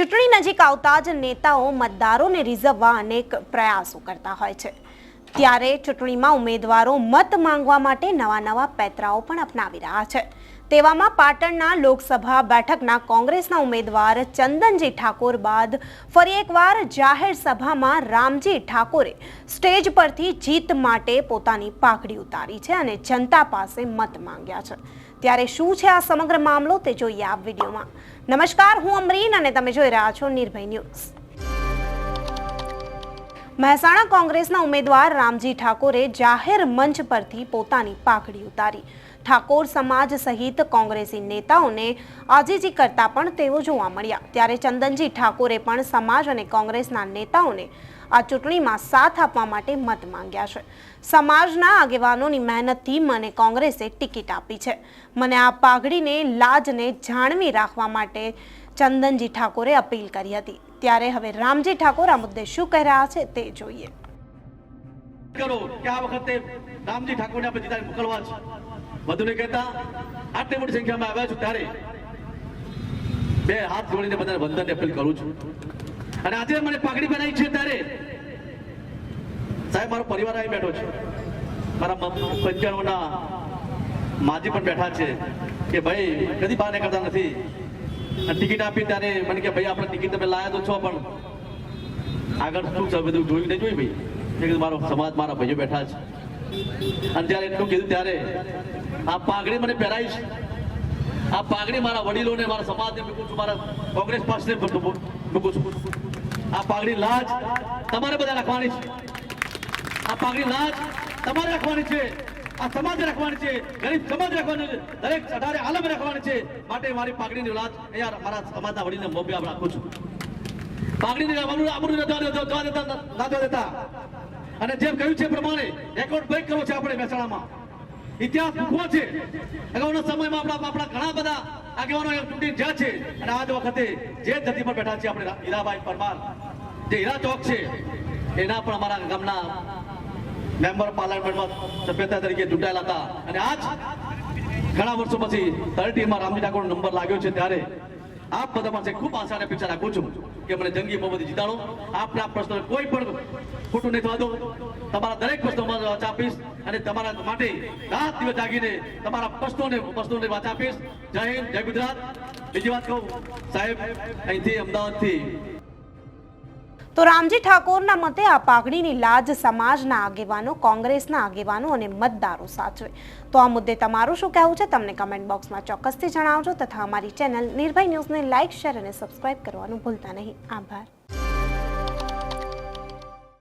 ચૂંટણી નજીક આવતા જ નેતાઓ મતદારોને રીઝવવા અનેક પ્રયાસો કરતા હોય છે. ત્યારે ચૂંટણીમાં ઉમેદવારો મત માંગવા માટે નવા નવા પેતરાઓ પણ અપનાવી રહ્યા છે. તેવામાં પાટણના લોકસભા બેઠકના કોંગ્રેસના ઉમેદવાર ચંદનજી ઠાકોર બાદ ફરી એકવાર જાહેર સભામાં રામજી ઠાકોરે સ્ટેજ પરથી જીત માટે પોતાની પાઘડી ઉતારી છે અને જનતા પાસે મત માંગ્યા છે. ત્યારે શું છે આ સમગ્ર મામલો તે જોઈએ આ વિડીયોમાં. નમસ્કાર, હું અમરીન અને તમે જોઈ રહ્યા છો નિર્ભય ન્યૂઝ. મહેસાણા કોંગ્રેસના ઉમેદવાર રામજી ઠાકોરે જાહેર મંચ પરથી પોતાની પાઘડી ઉતારી. ઠાકોર સમાજ સહિત કોંગ્રેસી નેતાઓને આજીજી કરતા પણ તેઓ જોવા મળ્યા. ત્યારે ચંદનજી ઠાકોરે પણ સમાજ અને કોંગ્રેસના નેતાઓને આ ચૂંટણીમાં સાથ આપવા માટે મત માંગ્યા છે. સમાજના આગેવાનોની મહેનતથી મને કોંગ્રેસે ટિકિટ આપી છે. મને આ પાઘડીને લાજને જાણવી રાખવા માટે ચંદનજી ઠાકોરે અપીલ કરી હતી. ત્યારે હવે રામજી ઠાકોર આ મુદ્દે શું કહી રહ્યા છે તે જોઈએ. કરો કે આ વખતે રામજી ઠાકોરને આપણે જીતાડી મોકલવા છે? વધુ નહીં કહેતા, આટલી મોટી સંખ્યામાં આવ્યા છું ત્યારે? બે હાથ જોડીને બધાને વંદન અપીલ કરું છું. અને આજે મને પાઘડી બનાવી છે ત્યારે સાહેબ, મારો પરિવાર આવી બેઠો છે. મારા પંચાણુના માજી પણ બેઠા છે કે ભાઈ, કદી બહાર નીકળતા નથી. ટિકિટ આપી ત્યારે મને કે, ભાઈ, આપણે ટિકિટ તમે લાયા તો છો પણ આગળ શું છે? બધું જોયું નહીં, જોયું ભાઈ મારો સમાજ, મારા ભાઈઓ બેઠા છે. અને જ્યારે એટલું કીધું ત્યારે આ પાઘડી મને પહેરાવીશ આ પાઘડી મારા વડીલોને, મારા સમાજને મૂકું છું, મારા કોંગ્રેસ પક્ષને મૂકું છું આ પાઘડી લાજ તમારે બધા રાખવાની છે. આ પાઘડી લાજ તમારે રાખવાની છે. આ સમાજ રાખવાની છે. ગરીબ સમાજ રાખવાની છે. દરેક અઢારે આલમ રાખવાની છે. માટે મારી પાઘડીની લાજ અહીંયા મારા સમાજના વડીલને મોભે આપ રાખું છું. પાઘડીને ના જવા દેતા અને જેમ કહ્યું છે પ્રમાણે રેકોર્ડ બ્રેક કરવો છે આપણે મહેસાણામાં. ઇતિહાસ મૂકવો છે. અગાઉના સમયમાં આપણા આપણા ઘણા બધા આગેવાનો ચૂંટણી ચૂંટી જ્યાં છે. અને આજ વખતે જે ધરતી પર બેઠા છે આપણે હીરાભાઈ પરમાર. જે હીરા ચોક છે, એના પણ અમારા ગામના મેમ્બર પાર્લામેન્ટમાં સભ્યતા તરીકે ચૂંટાયેલા હતા. અને આજ ઘણા વર્ષો પછી તળટીમાં રામજી ઠાકોર નંબર લાગ્યો છે ત્યારે આપ બધા પાસે ખૂબ આશા અને અપેક્ષા રાખું છું કે મને જંગી બહુમતી જીતાડો. આપના પ્રશ્ન કોઈ પણ ખોટું નહીં થવા દો. તમારા દરેક પ્રશ્નોમાં વાચ આપીશ અને તમારા માટે રાત દિવસ જાગીને તમારા પ્રશ્નોને પ્રશ્નોને વાંચા આપીશ. જય હિન્દ, જય ગુજરાત. બીજી વાત કહું, સાહેબ, અહીંથી અમદાવાદથી તો રામજી ઠાકોરના મતે આ પાઘડીની લાજ સમાજના આગેવાનો, કોંગ્રેસના આગેવાનો અને મતદારો સાચવે. તો આ મુદ્દે તમારું શું કહેવું છે? તમને કમેન્ટ બોક્સમાં ચોક્કસથી જણાવજો તથા અમારી ચેનલ નિર્ભય ન્યૂઝને લાઇક શેર અને સબસ્ક્રાઇબ કરવાનું ભૂલતા નહીં. આભાર.